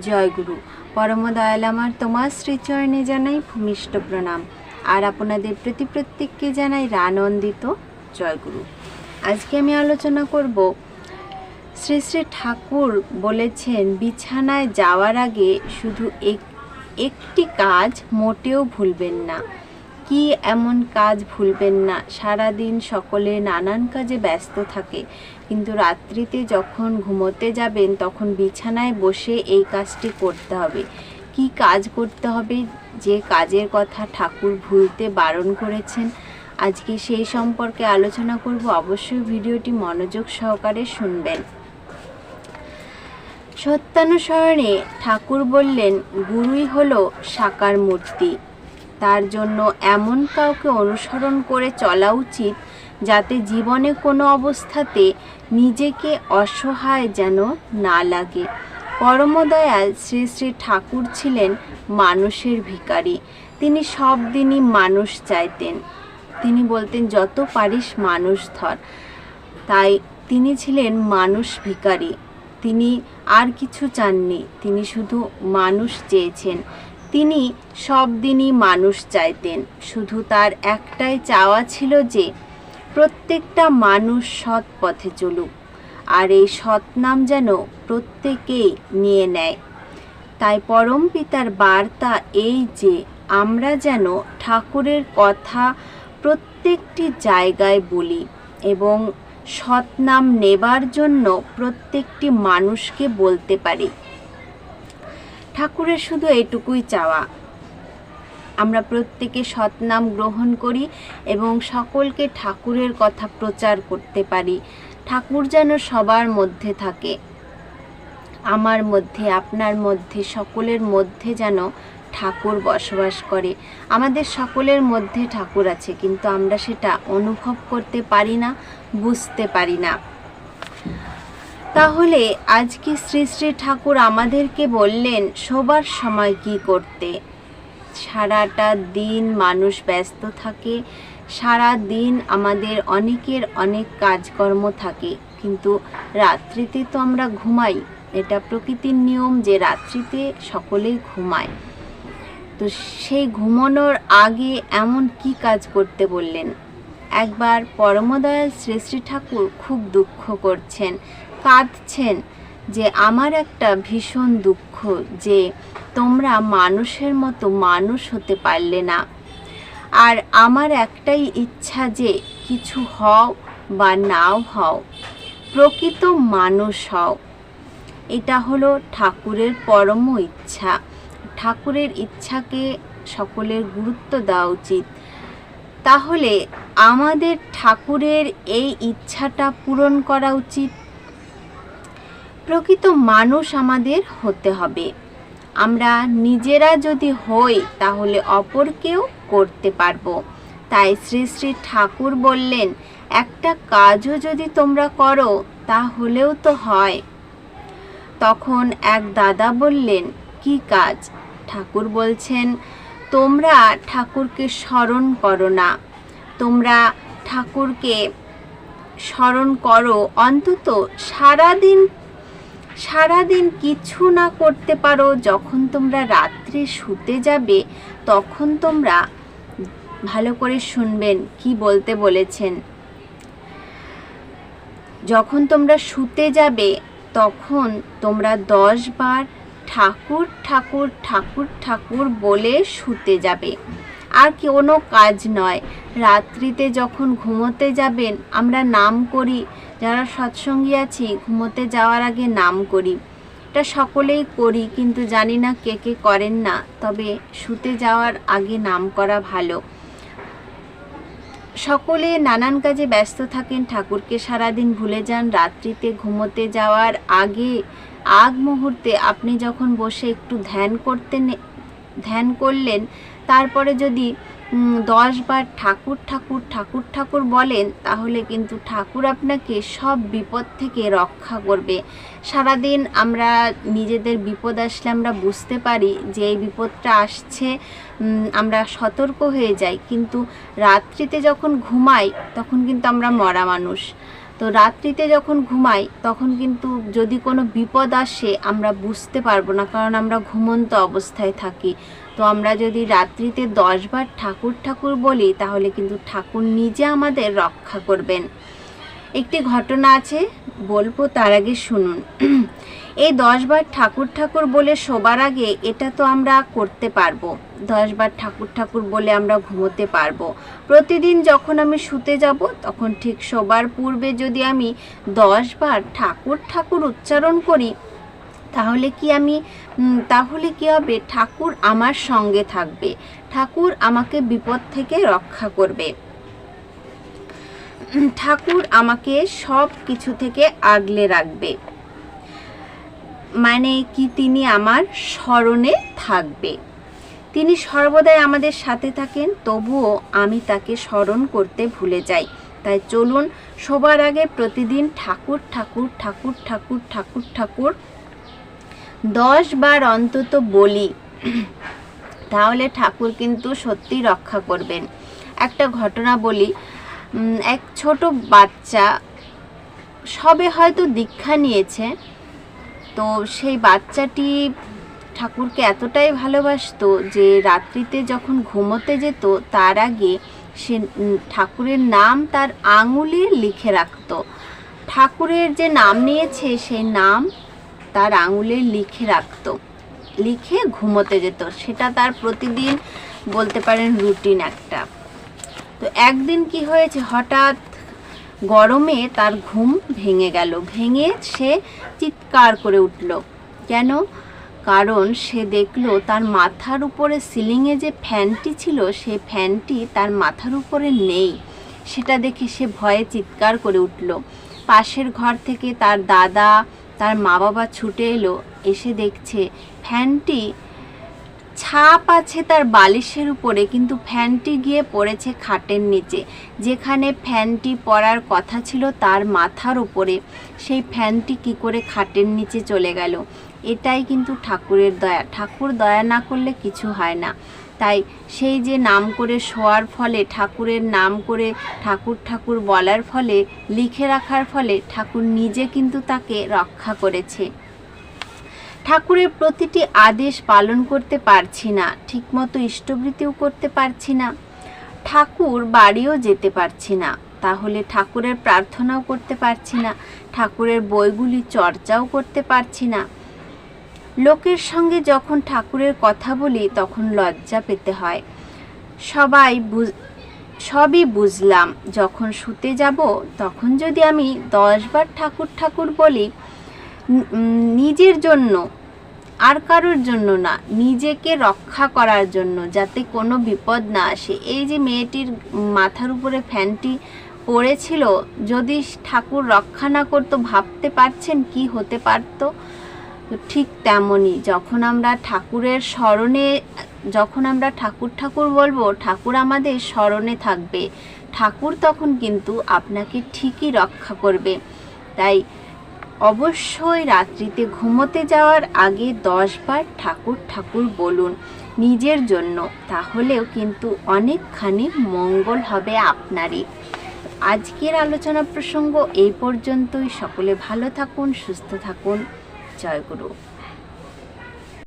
জয়গুরু। পরম দয়াল আমার তোমার শ্রীচরণে জানাই ভূমিষ্ঠ প্রণাম। আর আপনাদের প্রতি প্রত্যেককে জানাই রানন্দিত জয়গুরু। আজকে আমি আলোচনা করব, শ্রী শ্রী ঠাকুর বলেছেন, বিছানায় যাওয়ার আগে শুধু এক একটি কাজ মোটেও ভুলবেন না। কি এমন কাজ ভুলবেন না? সারাদিন সকলে নানান কাজে ব্যস্ত থাকে। কিন্তু রাত্রিতে যখন ঘুমোতে যাবেন, তখন বিছানায় বসে এই কাজটি করতে হবে। কি কাজ করতে হবে? যে কাজের কথা ঠাকুর ভুলতে বারণ করেছেন। আজকে সেই সম্পর্কে আলোচনা করব। অবশ্যই ভিডিওটি মনোযোগ সহকারে শুনবেন। সত্যানুসরণে ঠাকুর বললেন, গুরুই হলো সাকার মূর্তি। তার জন্য এমন কাউকে অনুসরণ করে চলা উচিত যাতে জীবনে কোনো অবস্থাতে নিজেকে অসহায় যেন না লাগে। পরমদয়াল শ্রী শ্রী ঠাকুর ছিলেন মানুষের ভিখারি। তিনি সব দিনই মানুষ চাইতেন। তিনি বলতেন, যত পারিস মানুষ ধর। তাই তিনি ছিলেন মানুষ ভিখারি। তিনি আর কিছু চাননি। তিনি শুধু মানুষ চেয়েছেন। তিনি সব দিনই মানুষ চাইতেন। শুধু তার একটাই চাওয়া ছিল যে, প্রত্যেকটা মানুষ সৎ পথে চলুক, আর এই সৎ নাম যেন প্রত্যেকেই নিয়ে নেয়। তাই পরম পিতার বার্তা এই যে, আমরা যেন ঠাকুরের কথা প্রত্যেকটি জায়গায় বলি এবং সৎ নাম নেবার জন্য প্রত্যেকটি মানুষকে বলতে পারি। ঠাকুরের শুধু এটুকুই চাওয়া। আমরা প্রত্যেকে সৎনাম গ্রহণ করি এবং সকলকে ঠাকুরের কথা প্রচার করতে পারি। ঠাকুর যেন সবার মধ্যে থাকে। আমার মধ্যে, আপনার মধ্যে, সকলের মধ্যে যেন ঠাকুর বসবাস করে। আমাদের সকলের মধ্যে ঠাকুর আছে, কিন্তু আমরা সেটা অনুভব করতে পারি না, বুঝতে পারি না। তাহলে আজকে শ্রী শ্রী ঠাকুর আমাদেরকে বললেন সবার সময় কি করতে? সারাটা দিন মানুষ ব্যস্ত থাকে, সারা দিন আমাদের অনেকের অনেক কাজকর্ম থাকে, কিন্তু রাত্রিতে তো আমরা ঘুমাই। এটা প্রকৃতির নিয়ম যে রাত্রিতে সকলেই ঘুমায়। তো সেই ঘুমানোর আগে এমন কি কাজ করতে বললেন? একবার পরমদয়াল শ্রী শ্রী ঠাকুর খুব দুঃখ করছেন। কাঁদছেন যে আমার একটা ভীষণ দুঃখ যে তোমরা মানুষের মতো মানুষ হতে পারলে না। আর আমার একটাই ইচ্ছা যে কিছু হও বা নাও হও, প্রকৃত মানুষ হও। এটা হলো ঠাকুরের পরম ইচ্ছা। ঠাকুরের ইচ্ছাকে সকলের গুরুত্ব দেওয়া উচিত। তাহলে আমাদের ঠাকুরের এই ইচ্ছাটা পূরণ করা উচিত? প্রকৃত মানুষ আমাদের হতে হবে। আমরা নিজেরা যদি হই, তাহলে অপরকেও করতে পারব। তাই শ্রী শ্রী ঠাকুর বললেন, একটা কাজও যদি তোমরা করো, তাহলেও তো হয়। তখন এক দাদা বললেন, কি কাজ? ঠাকুর বলছেন, তোমরা ঠাকুরকে স্মরণ করো না। তোমরা ঠাকুরকে স্মরণ করো অন্তত সারাদিন সারাদিন কিছু না করতে পারো, যখন তোমরা রাত্রে শুতে যাবে, তখন তোমরা ভালো করে শুনবেন, কি বলতে বলেছেন। যখন তোমরা শুতে যাবে, তখন তোমরা দশ বার ঠাকুর ঠাকুর ঠাকুর ঠাকুর বলে শুতে যাবে। আর কোনো কাজ নয়। রাত্রিতে যখন ঘুমোতে যাবেন, আমরা নাম করি। যারা সৎসঙ্গী আছি, ঘুমোতে যাওয়ার আগে নাম করি। এটা সকলেই করি, কিন্তু জানি না কে কে করেন না। তবে শুতে যাওয়ার আগে নাম করা ভালো। সকলে নানান কাজে ব্যস্ত থাকেন, ঠাকুরকে সারাদিন ভুলে যান। রাত্রিতে ঘুমোতে যাওয়ার আগে, আগ মুহূর্তে আপনি যখন বসে একটু ধ্যান করতে ধ্যান করলেন তারপরে যদি দশবার ঠাকুর ঠাকুর ঠাকুর ঠাকুর বলেন, তাহলে কিন্তু ঠাকুর আপনাকে সব বিপদ থেকে রক্ষা করবে। সারাদিন আমরা নিজেদের বিপদ আসলে আমরা বুঝতে পারি যে এই বিপদটা আসছে আমরা সতর্ক হয়ে যাই। কিন্তু রাত্রিতে যখন ঘুমাই, তখন কিন্তু আমরা মরা মানুষ। তো রাত্রিতে যখন ঘুমাই, তখন কিন্তু যদি কোনো বিপদ আসে, আমরা বুঝতে পারব না, কারণ আমরা ঘুমন্ত অবস্থায় থাকি। তো আমরা যদি রাত্রিতে দশবার ঠাকুর ঠাকুর বলি, তাহলে কিন্তু ঠাকুর নিজে আমাদের রক্ষা করবেন। একটি ঘটনা আছে, বলব তার আগে শুনুন। এই দশবার ঠাকুর ঠাকুর বলে শোবার আগে এটা তো আমরা করতে পারব। দশবার ঠাকুর ঠাকুর বলে আমরা ঘুমোতে পারব। প্রতিদিন যখন আমি শুতে যাব, তখন ঠিক শোবার পূর্বে যদি আমি দশবার ঠাকুর ঠাকুর উচ্চারণ করি, তাহলে কি আমি তাহলে কি হবে? ঠাকুর আমার সঙ্গে থাকবে। ঠাকুর আমাকে বিপদ থেকে রক্ষা করবে। ঠাকুর আমাকে সব কিছু থেকে আগলে রাখবে। মানে কি তিনি আমার স্মরণে থাকবে। তিনি সর্বদাই আমাদের সাথে থাকেন, তবুও আমি তাকে স্মরণ করতে ভুলে যাই। তাই চলুন সবার আগে প্রতিদিন ঠাকুর ঠাকুর ঠাকুর ঠাকুর ঠাকুর ঠাকুর দশ বার অন্তত বলি। তাহলে ঠাকুর কিন্তু সত্যি রক্ষা করবেন। একটা ঘটনা বলি এক ছোট বাচ্চা সবে হয়তো দীক্ষা নিয়েছে, তো সেই বাচ্চাটি ঠাকুরকে এতটাই ভালোবাসতো যে রাত্রিতে যখন ঘুমোতে যেত, তার আগে সে ঠাকুরের নাম তার আঙুলে লিখে রাখতো। ঠাকুরের যে নাম নিয়েছে, সেই নাম তার আঙুলে লিখে রাখতো। লিখে ঘুমোতে যেত। সেটা তার প্রতিদিন বলতে পারেন রুটিন একটা। তো একদিন কি হয়েছে? হঠাৎ গরমে তার ঘুম ভেঙে গেল। ভেঙে সে চিৎকার করে উঠল। কেন? কারণ সে দেখল তার মাথার উপরে সিলিংয়ে যে ফ্যানটি ছিল সেই ফ্যানটি তার মাথার উপরে নেই। সেটা দেখে সে ভয়ে চিৎকার করে উঠল। পাশের ঘর থেকে তার দাদা তার মা বাবা ছুটে এলো, এসে দেখছে ফ্যানটি ছাপ আছে তার বালিশের উপরে, কিন্তু ফ্যানটি গিয়ে পড়েছে খাটের নিচে, যেখানে ফ্যানটি পড়ার কথা ছিল তার মাথার উপরে। সেই ফ্যানটি কি করে খাটের নিচে চলে গেল? এটাই কিন্তু ঠাকুরের দয়া। ঠাকুর দয়া না করলে কিছু হয় না। তাই সেই যে নাম করে শোয়ার ফলে, ঠাকুরের নাম করে ঠাকুর ঠাকুর বলার ফলে, লিখে রাখার ফলে ঠাকুর নিজে কিন্তু তাকে রক্ষা করেছে। ঠাকুরের প্রতিটি আদেশ পালন করতে পারছি না, ঠিকমতো ইষ্টবৃত্তিও করতে পারছি না, ঠাকুর বাড়িও যেতে পারছি না, তাহলে ঠাকুরের প্রার্থনাও করতে পারছি না, ঠাকুরের বইগুলি চর্চাও করতে পারছি না লোকের সঙ্গে যখন ঠাকুরের কথা বলি, তখন লজ্জা পেতে হয়। সবাই সবই বুঝলাম, যখন শুতে যাব, তখন যদি আমি দশবার ঠাকুর ঠাকুর বলি নিজের জন্য, আর কারোর জন্য না, নিজেকে রক্ষা করার জন্য, যাতে কোনো বিপদ না আসে। এই যে মেয়েটির মাথার উপরে ফ্যানটি পড়েছিল, যদি ঠাকুর রক্ষা না করতো, ভাবতে পারছেন কি হতে পারতো? তো ঠিক তেমনই। যখন আমরা ঠাকুরের স্মরণে যখন আমরা ঠাকুর ঠাকুর বলব, ঠাকুর আমাদের স্মরণে থাকবে। ঠাকুর তখন কিন্তু আপনাকে ঠিকই রক্ষা করবে। তাই অবশ্যই রাত্রিতে ঘুমোতে যাওয়ার আগে দশবার ঠাকুর ঠাকুর বলুন নিজের জন্য। তাহলেও কিন্তু অনেকখানি মঙ্গল হবে আপনারই। আজকের আলোচনা প্রসঙ্গ এই পর্যন্তই। সকলে ভালো থাকুন, সুস্থ থাকুন। জয় গুরু